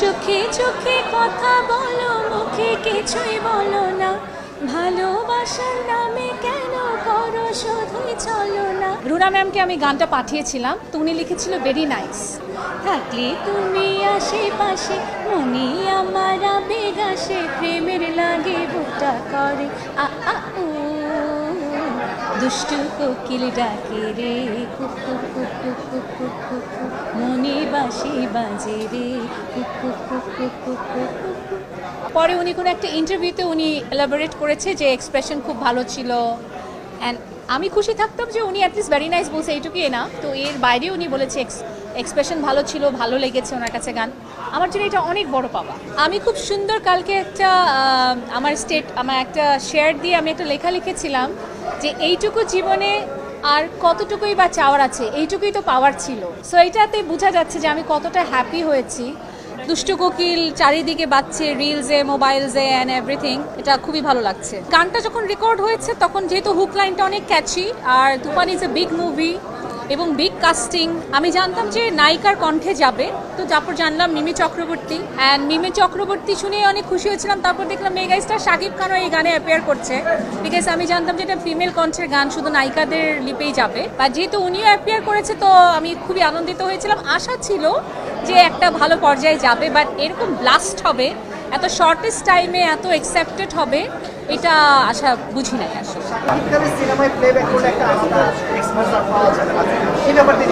চোখে চোখে কথা বলো মুখে কিছুই বলো না। ভালোবাসার নামে কেন করো শুধুই চলো না। রুনা ম্যামকে আমি গানটা পাঠিয়েছিলাম তো উনি লিখেছিল ভেরি নাইস থাকলে তুমি আশেপাশে মনে আমার আবেগ আসে প্রেমের লাগে বুকটা করে। আ আ উ। দুষ্টু কোকিল ডাকে রে কুকু কুকু কুকু কুকু মনে বাসি বাজে রে কুকু কুকু কুকু পরে উনি কোনো একটা ইন্টারভিউতে উনি এলাবোরেট করেছে যে এক্সপ্রেশন খুব ভালো ছিল অ্যান্ড আমি খুশি থাকতাম যে উনি অ্যাটলিস্ট ভেরি নাইস বলছে, এইটুকুই না তো এর বাইরে উনি বলেছে এক্সপ্রেশন ভালো ছিল, ভালো লেগেছে ওনার কাছে গান। আমার জন্য এটা অনেক বড় পাওয়া। আমি খুব সুন্দর কালকে একটা আমার স্টেট আমার একটা শেয়ার দিয়ে আমি একটা লেখা লিখেছিলাম যে, এইটুকু জীবনে আর কতটুকুই বা চাওয়ার আছে, এইটুকুই তো পাওয়ার ছিল। সো এইটাতে বোঝা যাচ্ছে যে আমি কতটা হ্যাপি হয়েছি। দুষ্টু কোকিল চারিদিকে বাজছে রিলসে মোবাইলসে অ্যান্ড এভরিথিং এটা খুবই ভালো লাগছে। গানটা যখন রেকর্ড হয়েছে, তখন যেহেতু হুক লাইনটা অনেক catchy R Toofan is a big movie এবং বিগ কাস্টিং আমি জানতাম যে নায়িকার কণ্ঠে যাবে। তো তারপর জানলাম মিমি চক্রবর্তী। অ্যান্ড মিমি চক্রবর্তী শুনে অনেক খুশি হয়েছিলাম। তারপর দেখলাম মেগা স্টার শাকিব খানও এই গানে অ্যাপিয়ার করছে। বিকজ আমি জানতাম যে এটা ফিমেল কণ্ঠের গান, শুধু নায়িকাদের লিপেই যাবে। বা যেহেতু উনিও অ্যাপিয়ার করেছে, তো আমি খুবই আনন্দিত হয়েছিলাম। আশা ছিল যে একটা ভালো পর্যায়ে যাবে বাট এরকম ব্লাস্ট হবে এত শর্টেস্ট টাইমে এত অ্যাকসেপ্টেড হবে এটা আশা বুঝি নাই আসলে বলুন।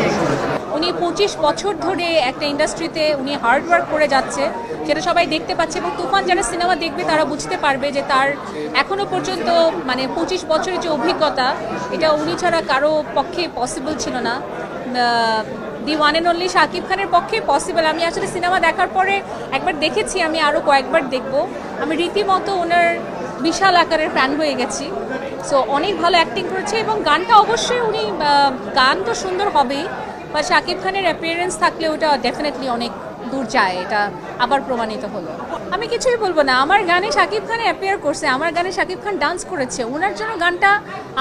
উনি পঁচিশ বছর ধরে একটা ইন্ডাস্ট্রিতে উনি হার্ড ওয়ার্ক করে যাচ্ছে সেটা সবাই দেখতে পাচ্ছে এবং তুফান যারা সিনেমা দেখবে তারা বুঝতে পারবে যে তার এখনও পর্যন্ত মানে পঁচিশ বছরের যে অভিজ্ঞতা এটা উনি ছাড়া কারও পক্ষে পসিবল ছিল না। The one and only Shakib খানের পক্ষে পসিবল আমি আসলে সিনেমা দেখার পরে একবার দেখেছি, আমি আরও কয়েকবার দেখব। আমি রীতিমতো ওনার বিশাল আকারের ফ্যান হয়ে গেছি। সো অনেক ভালো অ্যাক্টিং করেছে এবং গানটা অবশ্যই উনি গান তো সুন্দর হবেই বা শাকিব খানের অ্যাপিয়ারেন্স থাকলে ওটা ডেফিনেটলি অনেক দূর যায়, এটা আবার প্রমাণিত হলো। আমি কিছুই বলব না, আমার গানে শাকিব খান অ্যাপিয়ার করছে, আমার গানে শাকিব খান ডান্স করেছে, ওনার জন্য গানটা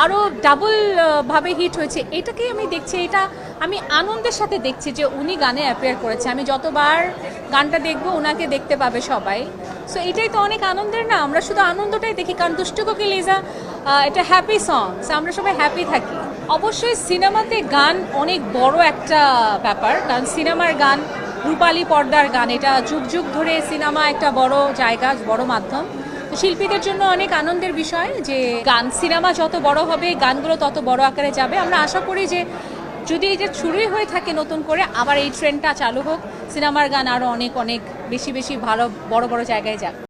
আরও ডাবলভাবে হিট হয়েছে, এটাকেই আমি দেখছি, এটা আমি আনন্দের সাথে দেখছি যে উনি গানে অ্যাপিয়ার করেছে। আমি যতবার গানটা দেখব ওনাকে দেখতে পাবে সবাই। সো এটাই তো অনেক আনন্দের না? আমরা শুধু আনন্দটাই দেখি। কারণ দুষ্টু আ এটা হ্যাপি সং আমরা সবাই হ্যাপি থাকি। অবশ্যই সিনেমাতে গান অনেক বড় একটা ব্যাপার। কারণ সিনেমার গান, রূপালী পর্দার গান, এটা যুগ যুগ ধরে সিনেমা একটা বড় জায়গা, বড় মাধ্যম। শিল্পীদের জন্য অনেক আনন্দের বিষয় যে গান, সিনেমা যত বড় হবে, গানগুলো তত বড় আকারে যাবে। আমরা আশা করি যে যদি এই যে শুরুই হয়ে থাকে নতুন করে, আবার এই ট্রেনটা চালু হোক, সিনেমার গান আরও অনেক অনেক বেশি বেশি ভালো, বড় বড় জায়গায় যাক।